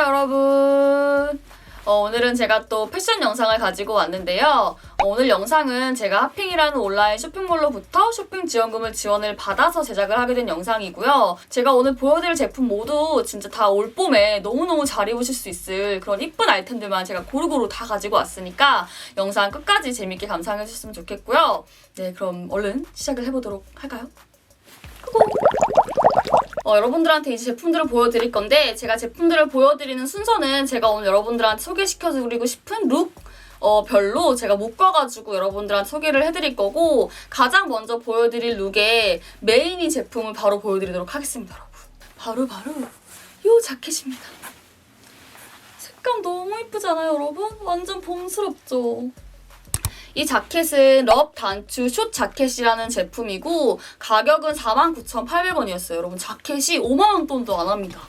여러분 어, 오늘은 제가 또 패션 영상을 가지고 왔는데요 어, 오늘 영상은 제가 하핑이라는 온라인 쇼핑몰로부터 쇼핑 지원금을 지원을 받아서 제작을 하게 된 영상이고요 제가 오늘 보여드릴 제품 모두 진짜 다 올봄에 너무너무 잘 입으실 수 있을 그런 이쁜 아이템들만 제가 고루고루 다 가지고 왔으니까 영상 끝까지 재밌게 감상해 주셨으면 좋겠고요 네 그럼 얼른 시작을 해보도록 할까요? 고고! 어, 여러분들한테 이제 제품들을 보여드릴 건데 제가 제품들을 보여드리는 순서는 제가 오늘 여러분들한테 소개시켜드리고 싶은 룩 어, 별로 제가 묶어가지고 여러분들한테 소개를 해드릴 거고 가장 먼저 보여드릴 룩의 메인인 제품을 바로 보여드리도록 하겠습니다, 여러분. 바로 바로 이 자켓입니다. 색감 너무 이쁘잖아요, 여러분? 완전 봄스럽죠? 이 자켓은 럽 단추 숏 자켓이라는 제품이고 가격은 49,800원이었어요. 여러분 자켓이 5만 원 돈도 안 합니다.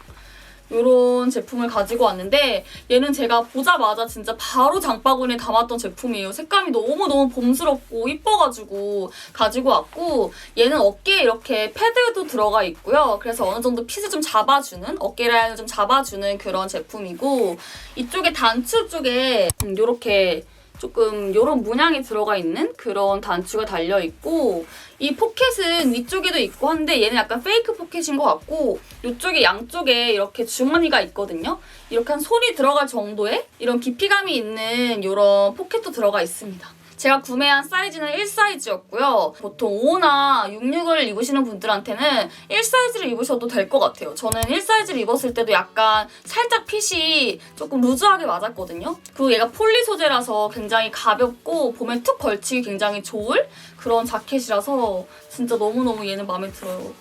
이런 제품을 가지고 왔는데 얘는 제가 보자마자 진짜 바로 장바구니에 담았던 제품이에요. 색감이 너무너무 봄스럽고 이뻐가지고 가지고 왔고 얘는 어깨에 이렇게 패드도 들어가 있고요. 그래서 어느 정도 핏을 좀 잡아주는 어깨 라인을 좀 잡아주는 그런 제품이고 이쪽에 단추 쪽에 이렇게 조금 이런 문양이 들어가 있는 그런 단추가 달려 있고 이 포켓은 위쪽에도 있고 한데 얘는 약간 페이크 포켓인 것 같고 이쪽에 양쪽에 이렇게 주머니가 있거든요. 이렇게 한 손이 들어갈 정도의 이런 깊이감이 있는 이런 포켓도 들어가 있습니다. 제가 구매한 사이즈는 1사이즈였고요. 보통 5나 66을 입으시는 분들한테는 1사이즈를 입으셔도 될 것 같아요. 저는 1사이즈를 입었을 때도 약간 살짝 핏이 조금 루즈하게 맞았거든요. 그리고 얘가 폴리 소재라서 굉장히 가볍고 봄에 툭 걸치기 굉장히 좋을 그런 자켓이라서 진짜 너무너무 얘는 마음에 들어요.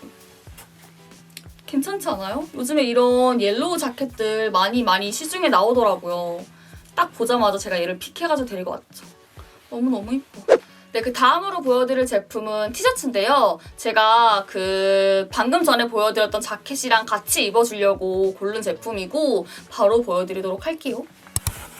괜찮지 않아요? 요즘에 이런 옐로우 자켓들 많이 많이 시중에 나오더라고요. 딱 보자마자 제가 얘를 픽해가지고 데리고 왔죠. 너무너무 이뻐. 네, 그 다음으로 보여드릴 제품은 티셔츠인데요. 제가 그 방금 전에 보여드렸던 자켓이랑 같이 입어주려고 고른 제품이고 바로 보여드리도록 할게요.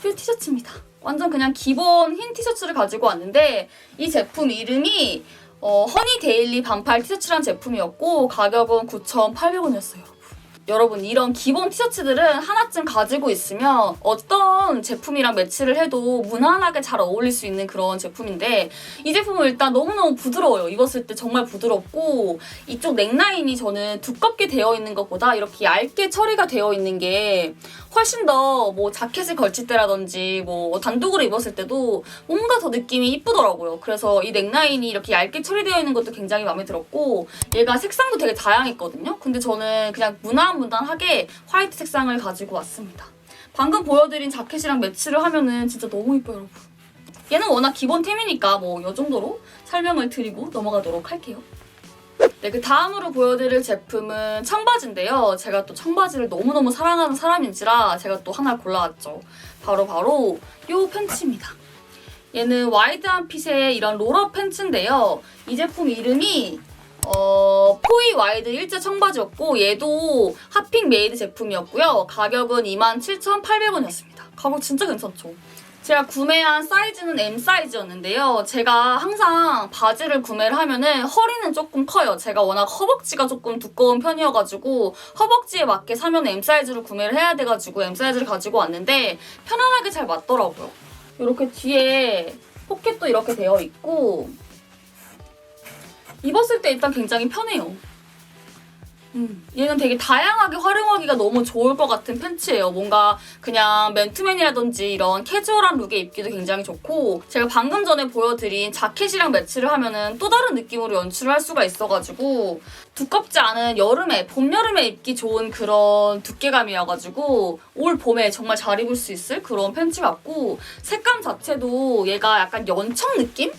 이 티셔츠입니다. 완전 그냥 기본 흰 티셔츠를 가지고 왔는데 이 제품 이름이 어, 허니 데일리 반팔 티셔츠란 제품이었고 가격은 9,800원이었어요. 여러분 이런 기본 티셔츠들은 하나쯤 가지고 있으면 어떤 제품이랑 매치를 해도 무난하게 잘 어울릴 수 있는 그런 제품인데 이 제품은 일단 너무너무 부드러워요. 입었을 때 정말 부드럽고 이쪽 넥라인이 저는 두껍게 되어 있는 것보다 이렇게 얇게 처리가 되어 있는 게 훨씬 더 뭐 자켓을 걸칠 때라든지 뭐 단독으로 입었을 때도 뭔가 더 느낌이 이쁘더라고요. 그래서 이 넥라인이 이렇게 얇게 처리되어 있는 것도 굉장히 마음에 들었고 얘가 색상도 되게 다양했거든요. 근데 저는 그냥 무난 무난하게 화이트 색상을 가지고 왔습니다. 방금 보여드린 자켓이랑 매치를 하면은 진짜 너무 이뻐요, 여러분. 얘는 워낙 기본템이니까 뭐 이 정도로 설명을 드리고 넘어가도록 할게요. 네, 그 다음으로 보여드릴 제품은 청바지인데요. 제가 또 청바지를 너무너무 사랑하는 사람인지라 제가 또 하나 골라왔죠. 바로 바로 이 팬츠입니다. 얘는 와이드한 핏의 이런 롤업 팬츠인데요. 이 제품 이름이 어, 포이 와이드 일제 청바지였고 얘도 핫핑 메이드 제품이었고요. 가격은 27,800원이었습니다. 가격 진짜 괜찮죠? 제가 구매한 사이즈는 M 사이즈였는데요. 제가 항상 바지를 구매를 하면은 허리는 조금 커요. 제가 워낙 허벅지가 조금 두꺼운 편이어가지고 허벅지에 맞게 사면 M 사이즈를 구매를 해야 돼가지고 M 사이즈를 가지고 왔는데 편안하게 잘 맞더라고요. 이렇게 뒤에 포켓도 이렇게 되어 있고 입었을 때 일단 굉장히 편해요. 음, 얘는 되게 다양하게 활용하기가 너무 좋을 것 같은 팬츠예요. 뭔가 그냥 맨투맨이라든지 이런 캐주얼한 룩에 입기도 굉장히 좋고 제가 방금 전에 보여드린 자켓이랑 매치를 하면은 또 다른 느낌으로 연출을 할 수가 있어가지고 두껍지 않은 여름에 봄 여름에 입기 좋은 그런 두께감이어가지고 올 봄에 정말 잘 입을 수 있을 그런 팬츠 같고 색감 자체도 얘가 약간 연청 느낌?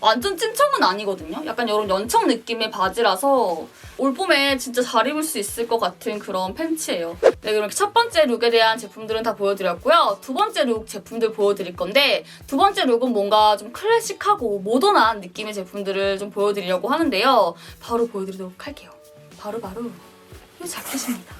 완전 찐청은 아니거든요. 약간 이런 연청 느낌의 바지라서 올 봄에 진짜 잘 입을 수 있을 것 같은 그런 팬츠예요. 네, 그럼 첫 번째 룩에 대한 제품들은 다 보여드렸고요. 두 번째 룩 제품들 보여드릴 건데 두 번째 룩은 뭔가 좀 클래식하고 모던한 느낌의 제품들을 좀 보여드리려고 하는데요. 바로 보여드리도록 할게요. 바로 바로 이 자켓입니다.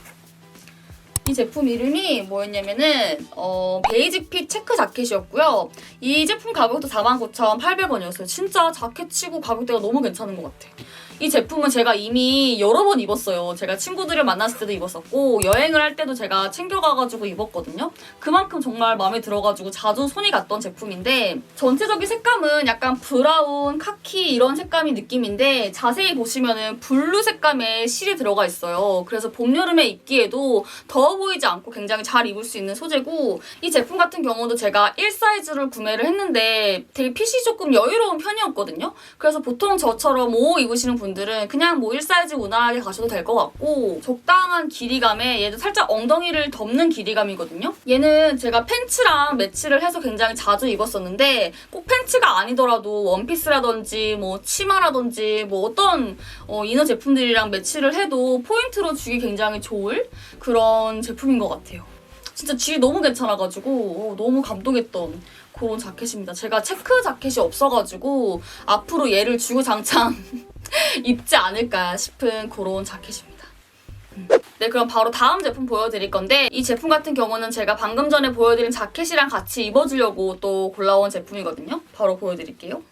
이 제품 이름이 뭐였냐면은 어, 베이직 핏 체크 자켓이었고요. 이 제품 가격도 49,800원이었어요. 진짜 자켓 치고 가격대가 너무 괜찮은 것 같아. 이 제품은 제가 이미 여러 번 입었어요. 제가 친구들을 만났을 때도 입었었고 여행을 할 때도 제가 챙겨가가지고 입었거든요. 그만큼 정말 마음에 들어가지고 자주 손이 갔던 제품인데 전체적인 색감은 약간 브라운, 카키 이런 색감이 느낌인데 자세히 보시면은 블루 색감의 실이 들어가 있어요. 그래서 봄, 여름에 입기에도 더워 보이지 않고 굉장히 잘 입을 수 있는 소재고 이 제품 같은 경우도 제가 1 사이즈를 구매를 했는데 되게 핏이 조금 여유로운 편이었거든요. 그래서 보통 저처럼 5 입으시는 분 들은 그냥 뭐 1 사이즈 무난하게 가셔도 될 것 같고 적당한 길이감에 얘도 살짝 엉덩이를 덮는 길이감이거든요. 얘는 제가 팬츠랑 매치를 해서 굉장히 자주 입었었는데 꼭 팬츠가 아니더라도 원피스라든지 뭐 치마라든지 뭐 어떤 어, 이너 제품들이랑 매치를 해도 포인트로 주기 굉장히 좋을 그런 제품인 것 같아요. 진짜 질이 너무 괜찮아가지고 어, 너무 감동했던 그런 자켓입니다. 제가 체크 자켓이 없어가지고 앞으로 얘를 주구장창 입지 않을까 싶은 그런 자켓입니다. 음. 네, 그럼 바로 다음 제품 보여드릴 건데 이 제품 같은 경우는 제가 방금 전에 보여드린 자켓이랑 같이 입어주려고 또 골라온 제품이거든요. 바로 보여드릴게요.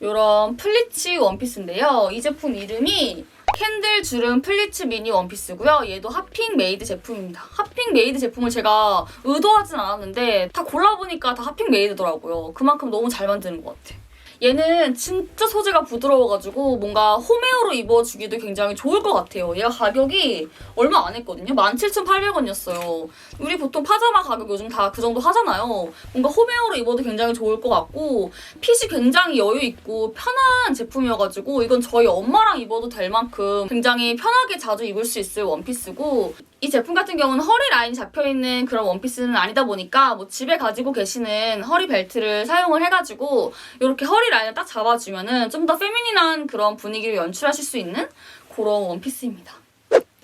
이런 플리츠 원피스인데요. 이 제품 이름이 캔들 주름 플리츠 미니 원피스고요. 얘도 핫핑 메이드 제품입니다. 핫핑 메이드 제품을 제가 의도하진 않았는데 다 골라보니까 다 핫핑 메이드더라고요. 그만큼 너무 잘 만드는 것 같아. 얘는 진짜 소재가 부드러워가지고 뭔가 홈웨어로 입어주기도 굉장히 좋을 것 같아요. 얘가 가격이 얼마 안 했거든요. 17,800원이었어요. 우리 보통 파자마 가격 요즘 다 그 정도 하잖아요. 뭔가 홈웨어로 입어도 굉장히 좋을 것 같고 핏이 굉장히 여유 있고 편한 제품이어가지고 이건 저희 엄마랑 입어도 될 만큼 굉장히 편하게 자주 입을 수 있을 원피스고 이 제품 같은 경우는 허리 라인이 잡혀있는 그런 원피스는 아니다 보니까 뭐 집에 가지고 계시는 허리 벨트를 사용을 해가지고 이렇게 허리 라인을 딱 잡아주면은 좀 더 페미닌한 그런 분위기를 연출하실 수 있는 그런 원피스입니다.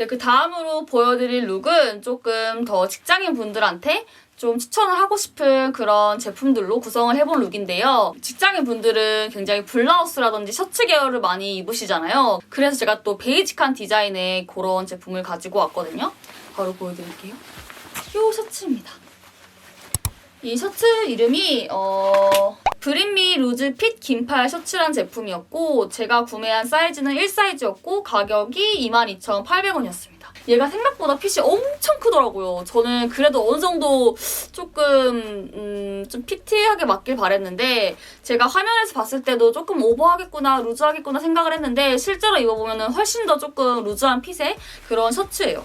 네, 그 다음으로 보여드릴 룩은 조금 더 직장인 분들한테 좀 추천을 하고 싶은 그런 제품들로 구성을 해본 룩인데요. 직장인 분들은 굉장히 블라우스라든지 셔츠 계열을 많이 입으시잖아요. 그래서 제가 또 베이직한 디자인의 그런 제품을 가지고 왔거든요. 바로 보여드릴게요. 이 셔츠입니다. 이 셔츠 이름이 어 브린미 루즈 핏 긴팔 셔츠란 제품이었고 제가 구매한 사이즈는 1 사이즈였고 가격이 22,800원이었습니다. 얘가 생각보다 핏이 엄청 크더라고요. 저는 그래도 어느 정도 조금 음, 좀 피티하게 맞길 바랬는데 제가 화면에서 봤을 때도 조금 오버하겠구나 루즈하겠구나 생각을 했는데 실제로 입어보면 훨씬 더 조금 루즈한 핏의 그런 셔츠예요.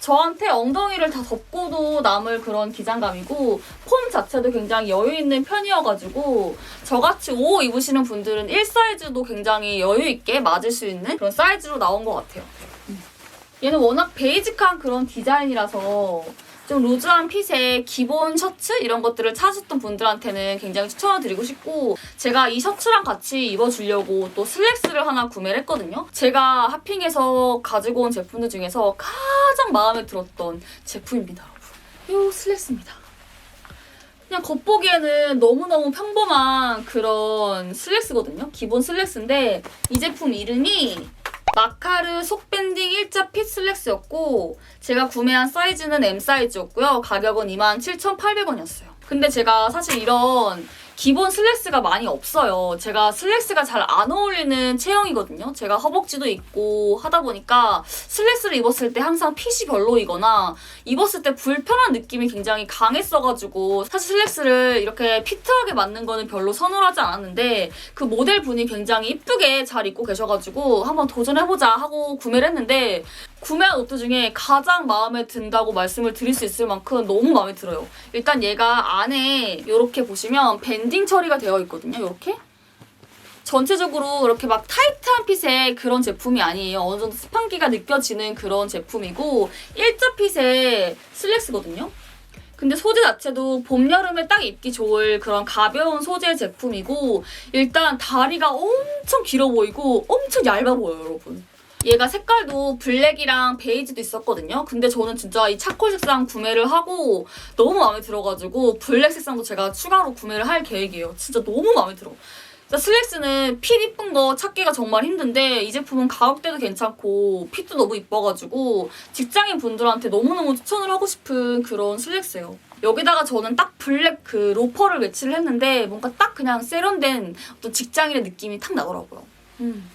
저한테 엉덩이를 다 덮고도 남을 그런 기장감이고 폼 자체도 굉장히 여유 있는 편이어가지고 저같이 5 입으시는 분들은 1 사이즈도 굉장히 여유 있게 맞을 수 있는 그런 사이즈로 나온 것 같아요. 얘는 워낙 베이직한 그런 디자인이라서 좀 루즈한 핏의 기본 셔츠 이런 것들을 찾으셨던 분들한테는 굉장히 추천을 드리고 싶고 제가 이 셔츠랑 같이 입어주려고 또 슬랙스를 하나 구매를 했거든요. 제가 핫핑에서 가지고 온 제품들 중에서 가장 마음에 들었던 제품입니다, 여러분. 이 슬랙스입니다. 그냥 겉보기에는 너무너무 평범한 그런 슬랙스거든요. 기본 슬랙스인데 이 제품 이름이 마카르 속밴딩 일자 핏 슬랙스였고 제가 구매한 사이즈는 M 사이즈였고요. 가격은 27,800원이었어요. 근데 제가 사실 이런 기본 슬랙스가 많이 없어요. 제가 슬랙스가 잘 안 어울리는 체형이거든요. 제가 허벅지도 있고 하다 보니까 슬랙스를 입었을 때 항상 핏이 별로이거나 입었을 때 불편한 느낌이 굉장히 강했어가지고 사실 슬랙스를 이렇게 피트하게 맞는 거는 별로 선호하지 않았는데 그 모델 분이 굉장히 이쁘게 잘 입고 계셔가지고 한번 도전해보자 하고 구매를 했는데 구매한 옷들 중에 가장 마음에 든다고 말씀을 드릴 수 있을 만큼 너무 마음에 들어요. 일단 얘가 안에 이렇게 보시면 밴딩 처리가 되어 있거든요. 이렇게. 전체적으로 이렇게 막 타이트한 핏의 그런 제품이 아니에요. 어느 정도 스판기가 느껴지는 그런 제품이고 일자 핏의 슬랙스거든요. 근데 소재 자체도 봄, 여름에 딱 입기 좋을 그런 가벼운 소재 제품이고 일단 다리가 엄청 길어 보이고 엄청 얇아 보여요, 여러분. 얘가 색깔도 블랙이랑 베이지도 있었거든요. 근데 저는 진짜 이 차콜 색상 구매를 하고 너무 마음에 들어가지고 블랙 색상도 제가 추가로 구매를 할 계획이에요. 진짜 너무 마음에 들어. 슬랙스는 핏 이쁜 거 찾기가 정말 힘든데 이 제품은 가격대도 괜찮고 핏도 너무 이뻐가지고 직장인 분들한테 너무너무 추천을 하고 싶은 그런 슬랙스예요. 여기다가 저는 딱 블랙 그 로퍼를 매치를 했는데 뭔가 딱 그냥 세련된 어떤 직장인의 느낌이 탁 나더라고요. 음.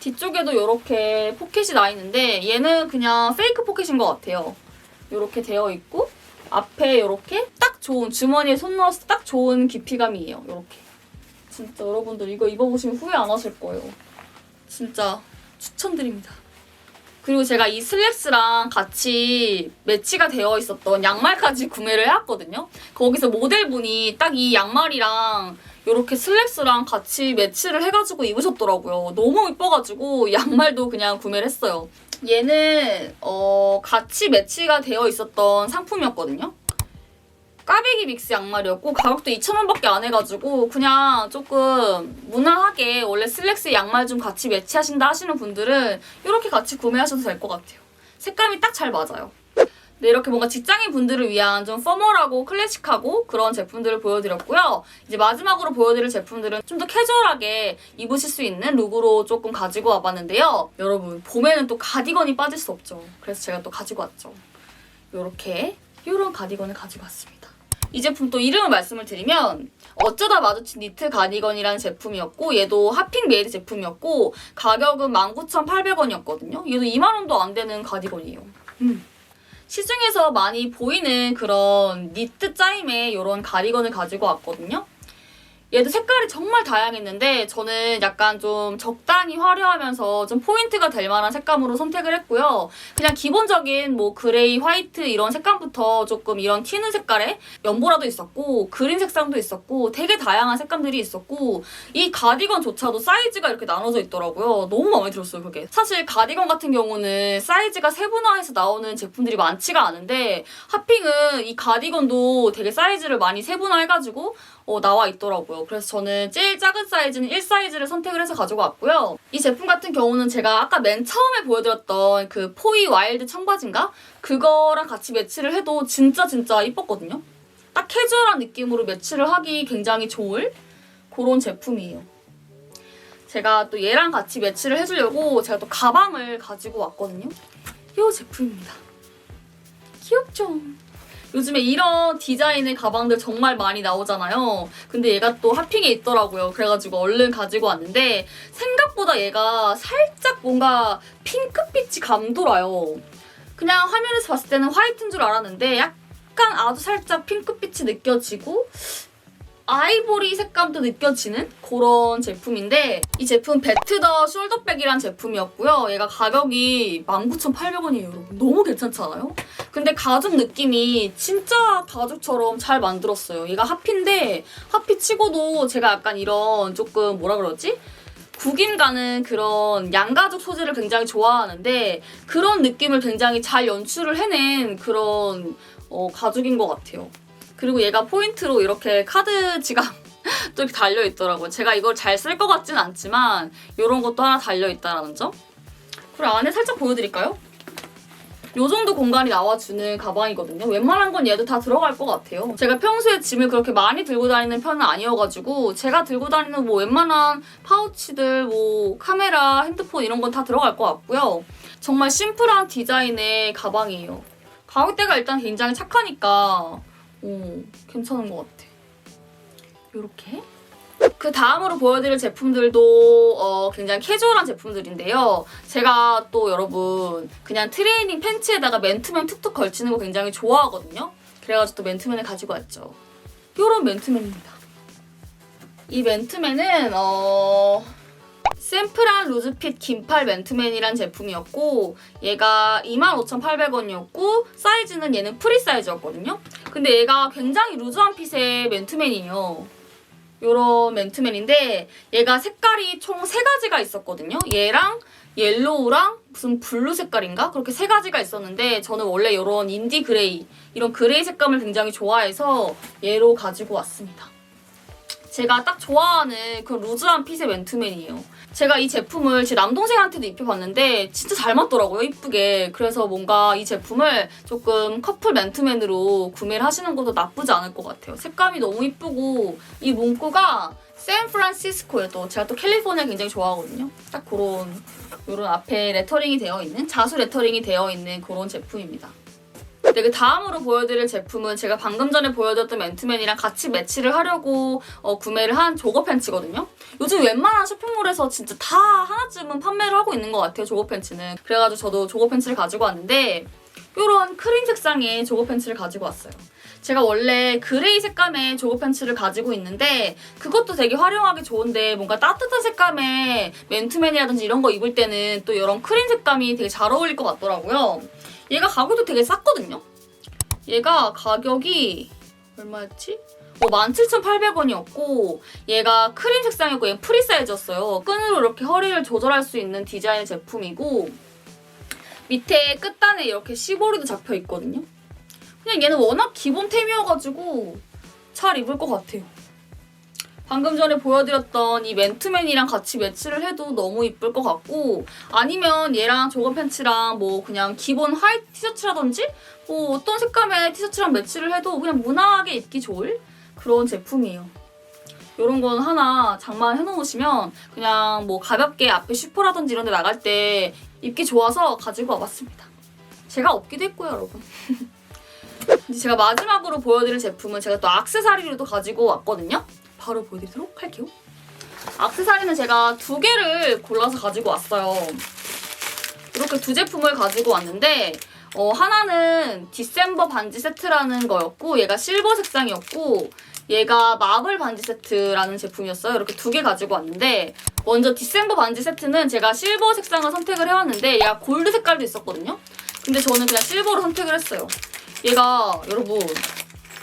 뒤쪽에도 이렇게 포켓이 나 있는데 얘는 그냥 페이크 포켓인 것 같아요. 이렇게 되어 있고 앞에 이렇게 딱 좋은 주머니에 손 넣었을 때 딱 좋은 깊이감이에요. 이렇게 진짜 여러분들 이거 입어보시면 후회 안 하실 거예요. 진짜 추천드립니다. 그리고 제가 이 슬랙스랑 같이 매치가 되어 있었던 양말까지 구매를 해왔거든요. 거기서 모델분이 딱 이 양말이랑 이렇게 슬랙스랑 같이 매치를 해가지고 입으셨더라고요. 너무 이뻐가지고 양말도 그냥 구매를 했어요. 얘는 어, 같이 매치가 되어 있었던 상품이었거든요. 까베기 믹스 양말이었고 가격도 2,000원밖에 안 해가지고 그냥 조금 무난하게 원래 슬랙스 양말 좀 같이 매치하신다 하시는 분들은 이렇게 같이 구매하셔도 될 것 같아요. 색감이 딱 잘 맞아요. 네, 이렇게 뭔가 직장인 분들을 위한 좀 포멀하고 클래식하고 그런 제품들을 보여드렸고요. 이제 마지막으로 보여드릴 제품들은 좀 더 캐주얼하게 입으실 수 있는 룩으로 조금 가지고 와봤는데요. 여러분, 봄에는 또 가디건이 빠질 수 없죠. 그래서 제가 또 가지고 왔죠. 요렇게 요런 가디건을 가지고 왔습니다. 이 제품 또 이름을 말씀을 드리면 어쩌다 마주친 니트 가디건이라는 제품이었고 얘도 하핑 메이드 제품이었고 가격은 19,800원이었거든요. 얘도 2만 원도 안 되는 가디건이에요. 음. 시중에서 많이 보이는 그런 니트 짜임의 이런 가디건을 가지고 왔거든요. 얘도 색깔이 정말 다양했는데 저는 약간 좀 적당히 화려하면서 좀 포인트가 될 만한 색감으로 선택을 했고요. 그냥 기본적인 뭐 그레이, 화이트 이런 색감부터 조금 이런 튀는 색깔의 연보라도 있었고 그린 색상도 있었고 되게 다양한 색감들이 있었고 이 가디건조차도 사이즈가 이렇게 나눠져 있더라고요. 너무 마음에 들었어요, 그게. 사실 가디건 같은 경우는 사이즈가 세분화해서 나오는 제품들이 많지가 않은데 핫핑은 이 가디건도 되게 사이즈를 많이 세분화해가지고 어, 나와 있더라고요. 그래서 저는 제일 작은 사이즈는 1 사이즈를 선택을 해서 가지고 왔고요. 이 제품 같은 경우는 제가 아까 맨 처음에 보여드렸던 그 포이 와일드 청바지인가? 그거랑 같이 매치를 해도 진짜 진짜 이뻤거든요. 딱 캐주얼한 느낌으로 매치를 하기 굉장히 좋을 그런 제품이에요. 제가 또 얘랑 같이 매치를 해주려고 제가 또 가방을 가지고 왔거든요. 이 제품입니다. 귀엽죠? 요즘에 이런 디자인의 가방들 정말 많이 나오잖아요. 근데 얘가 또 핫핑에 있더라고요. 그래가지고 얼른 가지고 왔는데 생각보다 얘가 살짝 뭔가 핑크빛이 감돌아요. 그냥 화면에서 봤을 때는 화이트인 줄 알았는데 약간 아주 살짝 핑크빛이 느껴지고 아이보리 색감도 느껴지는 그런 제품인데 이 제품 배트더 숄더백이란 제품이었고요. 얘가 가격이 19,800원이에요, 여러분. 너무 괜찮지 않아요? 근데 가죽 느낌이 진짜 가죽처럼 잘 만들었어요. 얘가 하피인데 하피 치고도 제가 약간 이런 조금 뭐라 그러지? 구김 가는 그런 양가죽 소재를 굉장히 좋아하는데 그런 느낌을 굉장히 잘 연출을 해낸 그런 어, 가죽인 것 같아요. 그리고 얘가 포인트로 이렇게 카드 지갑 또 이렇게 달려 있더라고요. 제가 이걸 잘 쓸 것 같진 않지만 이런 것도 하나 달려 있다라는 점. 그리고 안에 살짝 보여드릴까요? 요 정도 공간이 나와주는 가방이거든요. 웬만한 건 얘도 다 들어갈 것 같아요. 제가 평소에 짐을 그렇게 많이 들고 다니는 편은 아니어가지고 제가 들고 다니는 뭐 웬만한 파우치들, 뭐 카메라, 핸드폰 이런 건 다 들어갈 것 같고요. 정말 심플한 디자인의 가방이에요. 가격대가 일단 굉장히 착하니까 오, 괜찮은 것 같아. 요렇게. 그 다음으로 보여드릴 제품들도 어, 굉장히 캐주얼한 제품들인데요. 제가 또 여러분 그냥 트레이닝 팬츠에다가 맨투맨 툭툭 걸치는 거 굉장히 좋아하거든요. 그래가지고 또 맨투맨을 가지고 왔죠. 요런 맨투맨입니다. 이 맨투맨은 어... 샘플한 루즈핏 긴팔 맨투맨이란 제품이었고 얘가 25,800원이었고 사이즈는 얘는 프리 사이즈였거든요. 근데 얘가 굉장히 루즈한 핏의 맨투맨이에요. 요런 맨투맨인데 얘가 색깔이 총 세 가지가 있었거든요. 얘랑 옐로우랑 무슨 블루 색깔인가? 그렇게 세 가지가 있었는데 저는 원래 이런 인디 그레이 이런 그레이 색감을 굉장히 좋아해서 얘로 가지고 왔습니다. 제가 딱 좋아하는 그 루즈한 핏의 맨투맨이에요. 제가 이 제품을 제 남동생한테도 입혀봤는데 진짜 잘 맞더라고요, 이쁘게. 그래서 뭔가 이 제품을 조금 커플 맨투맨으로 구매를 하시는 것도 나쁘지 않을 것 같아요. 색감이 너무 이쁘고 이 문구가 샌프란시스코에 또 제가 또 캘리포니아 굉장히 좋아하거든요. 딱 그런 요런 앞에 레터링이 되어 있는 자수 레터링이 되어 있는 그런 제품입니다. 네, 그 다음으로 보여드릴 제품은 제가 방금 전에 보여드렸던 맨투맨이랑 같이 매치를 하려고 어, 구매를 한 조거 팬츠거든요. 요즘 웬만한 쇼핑몰에서 진짜 다 하나쯤은 판매를 하고 있는 것 같아요, 조거 팬츠는. 그래가지고 저도 조거 팬츠를 가지고 왔는데 이런 크림 색상의 조거 팬츠를 가지고 왔어요. 제가 원래 그레이 색감의 조거 팬츠를 가지고 있는데 그것도 되게 활용하기 좋은데 뭔가 따뜻한 색감의 맨투맨이라든지 이런 거 입을 때는 또 이런 크림 색감이 되게 잘 어울릴 것 같더라고요. 얘가 가격도 되게 쌌거든요. 얘가 가격이 얼마였지? 어, 17,800원이었고 얘가 크림 색상이고 얘는 프리 사이즈였어요. 끈으로 이렇게 허리를 조절할 수 있는 디자인의 제품이고 밑에 끝단에 이렇게 시보리도 잡혀 있거든요. 그냥 얘는 워낙 기본템이어가지고 잘 입을 것 같아요. 방금 전에 보여드렸던 이 맨투맨이랑 같이 매치를 해도 너무 이쁠 것 같고 아니면 얘랑 조거 팬츠랑 뭐 그냥 기본 화이트 티셔츠라든지 뭐 어떤 색감의 티셔츠랑 매치를 해도 그냥 무난하게 입기 좋을 그런 제품이에요. 이런 건 하나 장만 해 놓으시면 그냥 뭐 가볍게 앞에 슈퍼라든지 이런 데 나갈 때 입기 좋아서 가지고 와봤습니다. 제가 없기도 했고요, 여러분. 제가 마지막으로 보여드릴 제품은 제가 또 악세사리로도 가지고 왔거든요. 바로 보여드리도록 할게요. 악세사리는 제가 두 개를 골라서 가지고 왔어요. 이렇게 두 제품을 가지고 왔는데 어, 하나는 디셈버 반지 세트라는 거였고 얘가 실버 색상이었고 얘가 마블 반지 세트라는 제품이었어요. 이렇게 두 개 가지고 왔는데 먼저 디셈버 반지 세트는 제가 실버 색상을 선택을 해왔는데 얘가 골드 색깔도 있었거든요. 근데 저는 그냥 실버로 선택을 했어요. 얘가 여러분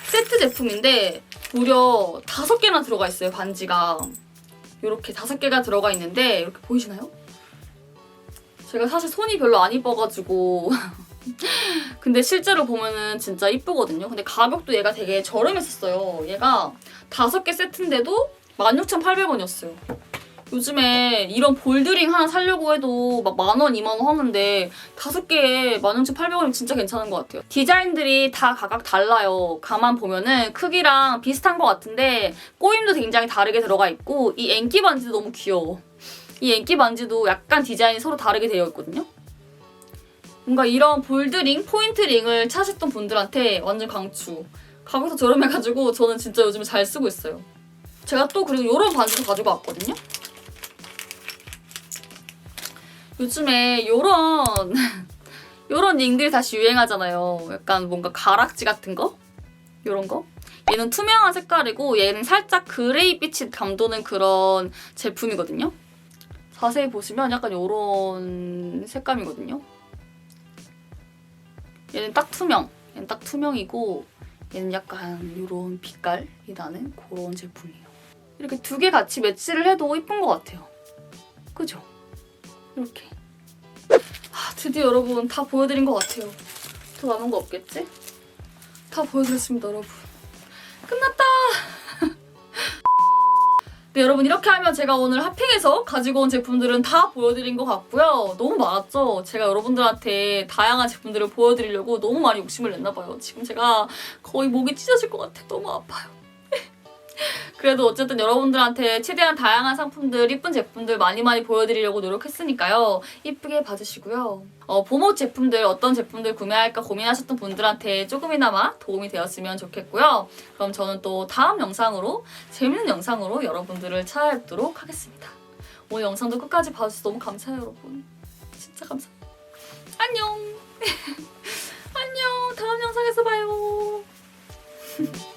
세트 제품인데 무려 다섯 개나 들어가 있어요 반지가 이렇게 다섯 개가 들어가 있는데 이렇게 보이시나요? 제가 사실 손이 별로 안 이뻐가지고 근데 실제로 보면은 진짜 이쁘거든요. 근데 가격도 얘가 되게 저렴했었어요. 얘가 다섯 개 세트인데도 16,800원이었어요. 요즘에 이런 볼드링 하나 사려고 해도 막 만 원, 이만 원 하는데 다섯 개에 16,800원이면 진짜 괜찮은 것 같아요. 디자인들이 다 각각 달라요. 가만 보면은 크기랑 비슷한 것 같은데 꼬임도 굉장히 다르게 들어가 있고 이 앵기 반지도 너무 귀여워. 이 앵기 반지도 약간 디자인이 서로 다르게 되어 있거든요. 뭔가 이런 볼드링, 포인트링을 찾으셨던 분들한테 완전 강추. 가격도 저렴해가지고 저는 진짜 요즘에 잘 쓰고 있어요. 제가 또 그리고 이런 반지도 가지고 왔거든요. 요즘에 요런 요런 링들이 다시 유행하잖아요. 약간 뭔가 가락지 같은 거? 요런 거? 얘는 투명한 색깔이고 얘는 살짝 그레이 빛이 감도는 그런 제품이거든요. 자세히 보시면 약간 요런 색감이거든요. 얘는 딱 투명. 얘는 딱 투명이고 얘는 약간 요런 빛깔이 나는 그런 제품이에요. 이렇게 두 개 같이 매치를 해도 이쁜 것 같아요. 그죠? 이렇게. 아, 드디어 여러분 다 보여드린 것 같아요. 더 남은 거 없겠지? 다 보여드렸습니다, 여러분. 끝났다! 네, 여러분 이렇게 하면 제가 오늘 핫핑에서 가지고 온 제품들은 다 보여드린 것 같고요. 너무 많았죠? 제가 여러분들한테 다양한 제품들을 보여드리려고 너무 많이 욕심을 냈나 봐요. 지금 제가 거의 목이 찢어질 것 같아. 너무 아파요. 그래도 어쨌든 여러분들한테 최대한 다양한 상품들, 이쁜 제품들 많이 많이 보여드리려고 노력했으니까요. 이쁘게 봐주시고요. 어, 봄옷 제품들 어떤 제품들 구매할까 고민하셨던 분들한테 조금이나마 도움이 되었으면 좋겠고요. 그럼 저는 또 다음 영상으로 재밌는 영상으로 여러분들을 찾아뵙도록 하겠습니다. 오늘 영상도 끝까지 봐주셔서 너무 감사해요, 여러분. 진짜 감사합니다. 안녕. 안녕. 다음 영상